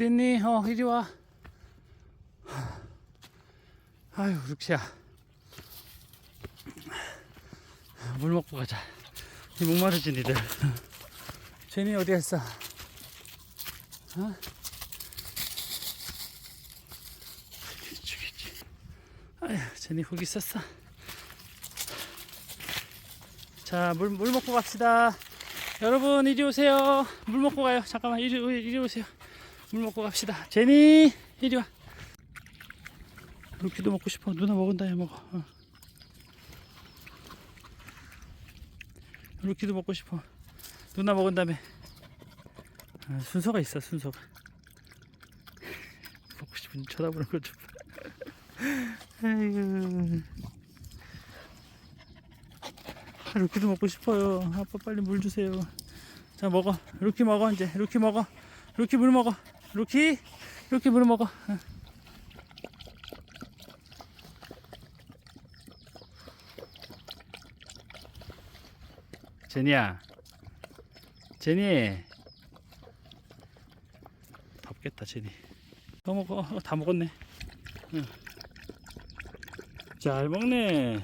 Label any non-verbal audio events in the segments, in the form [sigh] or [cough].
어딨니? 어 이리 와. 아유 룩시야. 물 먹고 가자. 이 목마르진 니들. 제니 어디 갔어? 어? 죽이지. 아휴 제니 거기 있었어. 자, 물, 물 먹고 갑시다. 여러분, 이리 오세요. 물 먹고 가요. 잠깐만, 이리, 이리 오세요. 물 먹고 갑시다. 제니, 이리 와. 루키도 먹고 싶어. 누나 먹은다, 해 먹어. 어. 루키도 먹고 싶어. 누나 먹은 다음에. 아, 순서가 있어, 순서가. [laughs] 먹고 싶은 쳐다보는 거 좀. [laughs] 아이고. 아, 루키도 먹고 싶어요. 아빠 빨리 물 주세요. 자 먹어. 루키 먹어 이제. 루키 먹어. 루키 물 먹어. 루키. 루키 물 먹어. 어. 제니야. 제니. 덥겠다 제니. 더 먹어. 어, 다 먹었네. 응. 잘 먹네.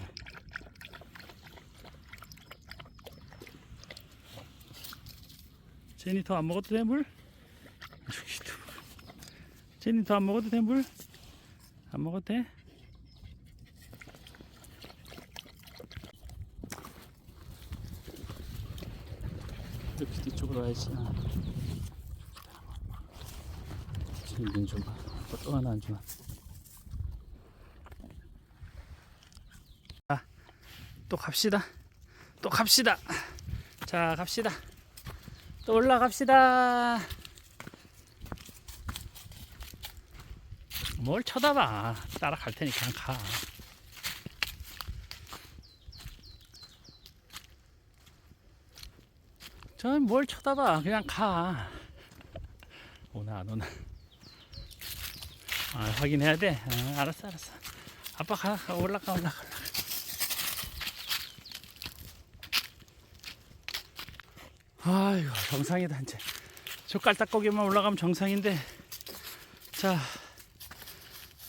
제니 더 안 먹어도 돼 물? 제니 더안 먹어도 돼 물? 안 먹어도 돼? 이렇게 뒤쪽으로 와야지. 아. 제니 좀 봐. 또 하나 안? 자, 또 갑시다. 또 갑시다. 자, 갑시다. 또 올라갑시다. 뭘 쳐다봐. 따라갈 테니까 그냥 가. 전 뭘 쳐다봐. 그냥 가. 오나 안 오나. 아, 확인해야 돼. 아, 알았어, 알았어. 아빠 가, 가 올라가, 올라가, 올라가. 아이고 정상이다 이제 저 깔딱거기만 올라가면 정상인데 자,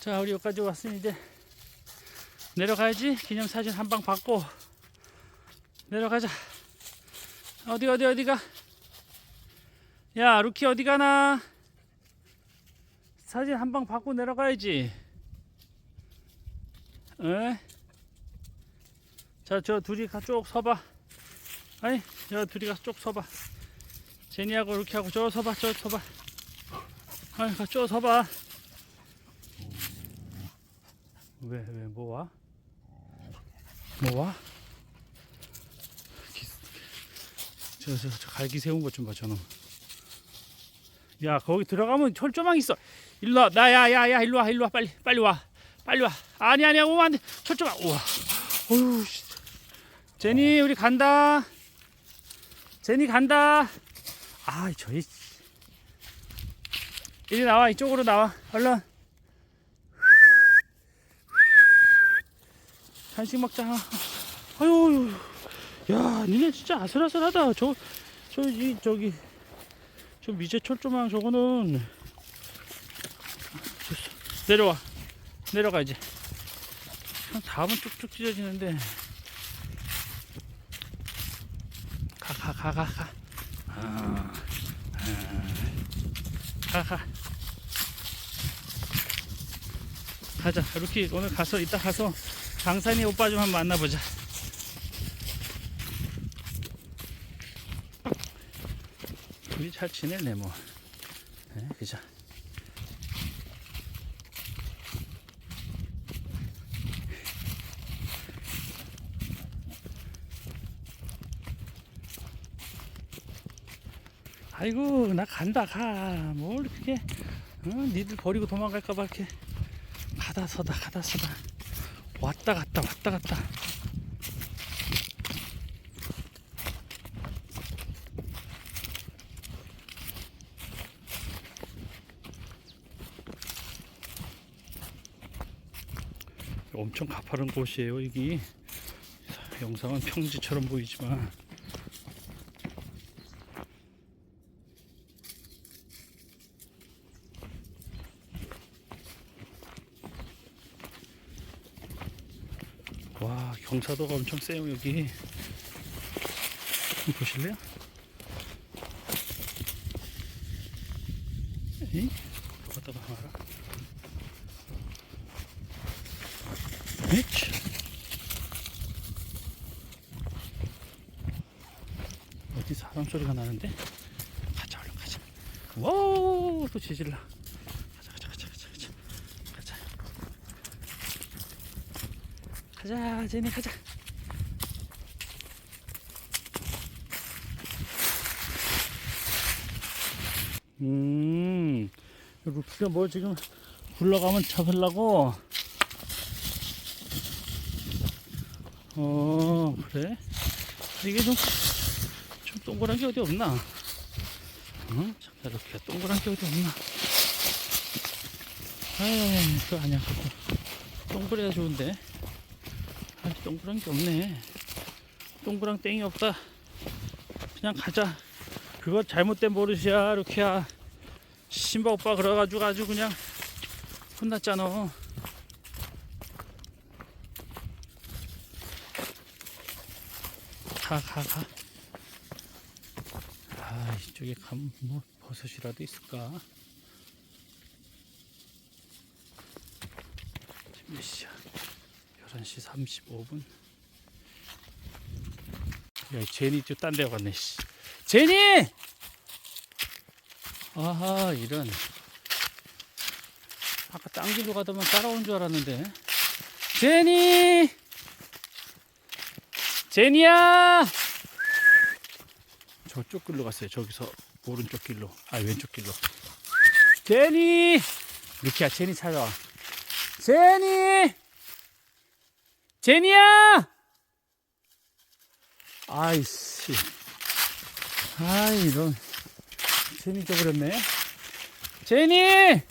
자 우리 여기까지 왔으니 이제 내려가야지. 기념사진 한 방 받고 내려가자. 어디 어디 어디가? 야 루키 어디 가나? 사진 한 방 받고 내려가야지. 에? 자저 둘이 가쭉 서봐. 아니 저 둘이 쭉 서봐. 제니하고 이렇게 하고 저 서봐 저 서봐. 아니 가쭉 서봐 왜 왜 뭐 와? 뭐 와? 저 저 저 갈기 세운 것 좀 봐 저놈. 야 거기 들어가면 철조망 있어. 일로 와. 나 야 야 야 일로 와 일로 와. 빨리 빨리 와. 빨리 와. 아니 아니야. 오면 안 돼. 철조망. 우와. 어휴 씨. 제니 우리 간다. 제니 간다. 아, 저희. 이리 나와. 이쪽으로 나와. 얼른. 간식 먹자. 아유, 야, 니네 진짜 아슬아슬하다. 저, 저, 이, 저기, 저 미제 철조망 저거는 내려와, 내려가 이제. 다음은 쭉쭉 찢어지는데. 가, 가, 가, 가, 가. 아, 아, 가, 가. 가자. 루키 오늘 가서 이따 가서 강산이 오빠 좀 한번 만나보자. 우리 잘 지내네 뭐. 네, 그죠. 아이고 나 간다 가 뭘 그렇게 어? 니들 버리고 도망갈까봐 이렇게 가다 서다 가다 서다 왔다 갔다 왔다 갔다. 엄청 가파른 곳이에요 여기 영상은 평지처럼 보이지만 와 경사도가 엄청 세요 여기 보실래요? 이? 갖다가 봐라 에이치. 어디 사람 소리가 나는데? 가자 얼른 가자 와우 또 지질러 가자 가자 가자 가자 가자 가자 제니 가자. 음 루피가 뭐 지금 굴러가면 잡으려고? 어 그래? 이게 좀 좀 동그란 게 어디 없나? 어? 잠깐 이렇게 동그란 게 어디 없나? 아이 그거 아니야. 그거 동그래야 좋은데 아 동그란 게 없네. 동그랑 땡이 없다. 그냥 가자. 그거 잘못된 버릇이야 루키야. 신바 오빠 그래가지고 아주 그냥 혼났잖아. 가 가 가. 아 이쪽에 가면 뭐 버섯이라도 있을까? 몇 시야 11시 35분. 야 제니 또 딴데 갔네 씨. 제니! 아하 이런. 아까 딴 길로 가더만 따라온 줄 알았는데. 제니! 제니야! 저쪽 길로 갔어요 저기서. 오른쪽 길로. 아 왼쪽 길로. 제니! 루키야 제니 찾아와. 제니 제니야! 아이씨. 아이 이런. 제니 껴버렸네. 제니!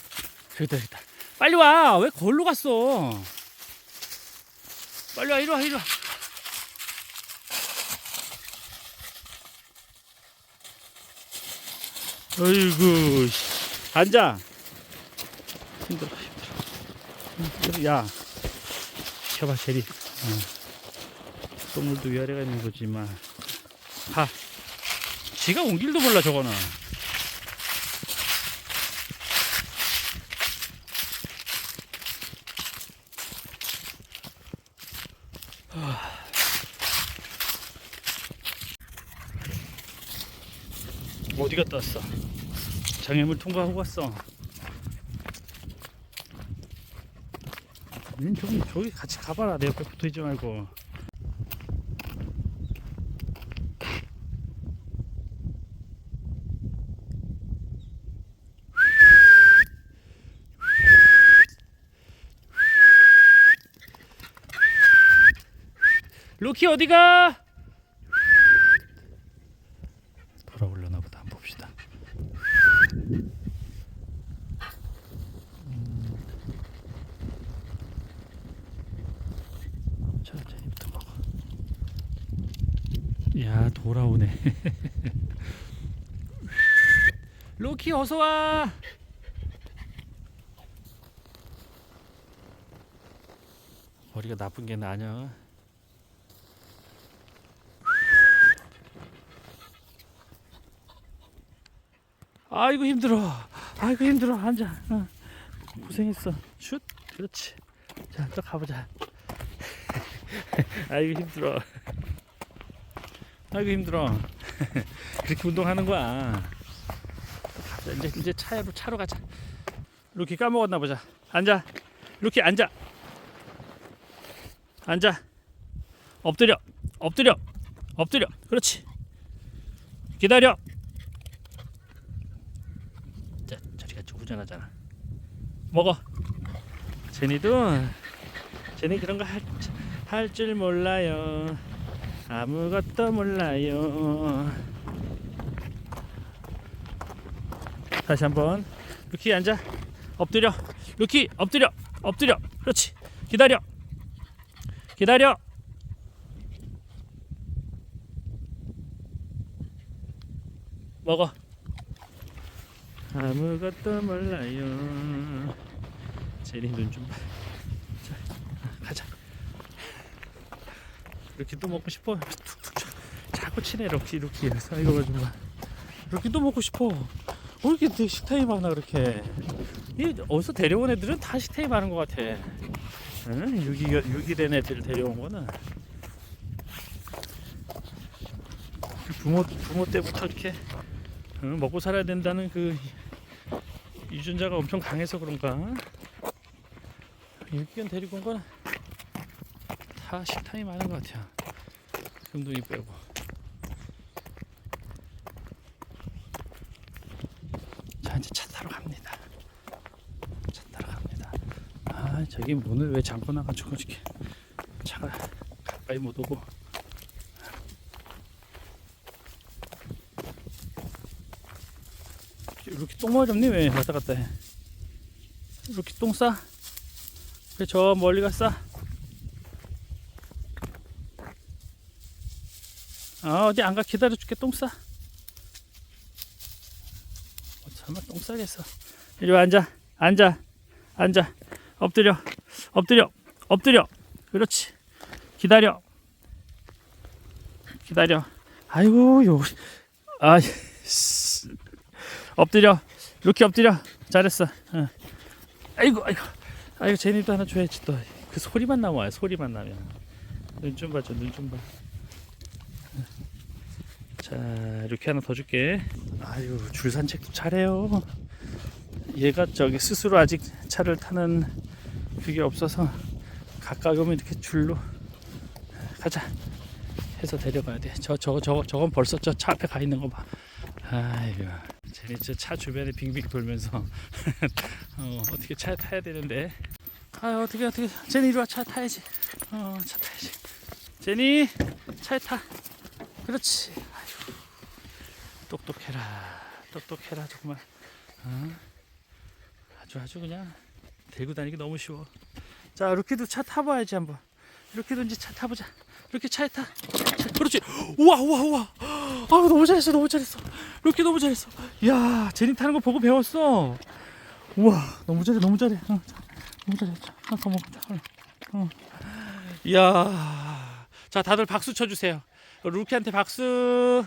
저기다 저기다. 빨리 와. 왜 거기로 갔어? 빨리 와 이리 와 이리 와. 어이구 씨. 앉아. 힘들어 힘들어. 야 켜봐 제리 어. 동물도 위아래가 있는 거지만 가 지가 온 길도 몰라 저거는 어디 갔다 왔어? 장애물 통과하고 갔어. 닌 저기 저기 같이 가봐라 내 옆에 붙어 있지 말고. 로키 어디가? 돌아올려나 보다 한번 봅시다. 음. 천천히부터 먹어. 야 돌아오네. [laughs] 로키 어서 와. 머리가 나쁜 게 나냐? 아이고 힘들어. 아이고 힘들어. 앉아. 어. 고생했어. 슛. 그렇지. 자, 또 가보자. [laughs] 아이고 힘들어. 아이고 힘들어. [laughs] 그렇게 운동하는 거야. 이제 이제 차로 차로 가자. 루키 까먹었나 보자. 앉아. 루키 앉아. 앉아. 엎드려. 엎드려. 엎드려. 그렇지. 기다려. 자, 저리가 후전하잖아. 먹어. 제니도 제니 그런 거할줄 몰라요. 아무것도 몰라요. 다시 한번 루키 앉아. 엎드려. 루키 엎드려. 엎드려. 그렇지. 기다려. 기다려. 먹어. 아무것도 몰라요. 제리 눈좀 봐. 자, 가자. 이렇게 또 먹고 싶어. 자꾸 치네 럭키 루키. 그래서 이거 가지고 이렇게 또 먹고 싶어. 왜 이렇게 되게 식탐이 많아 그렇게? 이 어디서 데려온 애들은 다 식탐이 많은 것 같아. 응? 유기가 유기된 애들 데려온 거는 부모 부모 때부터 이렇게 응? 먹고 살아야 된다는 그 유전자가 엄청 강해서 그런가? 유기견 데리고 온 거는 다 식탐이 많은 것 같아요. 금둥이 빼고. 자 이제 차 타러 갑니다. 차 타러 갑니다. 아 저기 문을 왜 잠궈 놔가지고 이렇게 차가 가까이 못 오고. 이렇게 똥마을 잡니 왜 왔다 갔다 해? 이렇게 똥 싸? 그래 저 멀리 가 싸. 아 어디 안 가? 기다려줄게 똥 싸. 어, 설마 똥 싸겠어. 이리 와 앉아. 앉아. 앉아. 엎드려. 엎드려. 엎드려. 그렇지. 기다려. 기다려. 아이고 요 아 엎드려. 이렇게 엎드려. 잘했어. 어. 아이고 아이고. 아이고 제니도 하나 줘야지 또. 그 소리만 나와요 소리만 나면. 눈 좀 봐줘 눈 좀봐 자 이렇게 하나 더 줄게. 아유 줄 산책 도 잘해요. 얘가 저기 스스로 아직 차를 타는 그게 없어서 가까이 오면 이렇게 줄로 가자 해서 데려가야 돼저 저거 저거 저건 벌써 저 차 앞에 가 있는 거봐. 아이고 쟤네 저차 주변에 빙빙 돌면서 [laughs] 어, 어떻게 차에 타야 되는데? 아 어떻게 어떻게. 제니 이리 와차 타야지. 어차 타야지. 제니 차에 타. 그렇지 똑똑해라 똑똑해라 정말. 어? 아주 아주 그냥 들고 다니기 너무 쉬워. 자 이렇게도 차 타봐야지 한번. 이렇게도 이제 차 타보자. 이렇게 차에 타. 차, 그렇지. 우와 우와 우와. 아 너무 잘했어 너무 잘했어. 이렇게 너무 잘했어. 이야 제니 타는 거 보고 배웠어. 우와 너무 잘해 너무 잘해. 어, 자, 너무 잘해. 자, 하나 더 먹자. 어, 어. 이야 자 다들 박수 쳐주세요. 루키한테 박수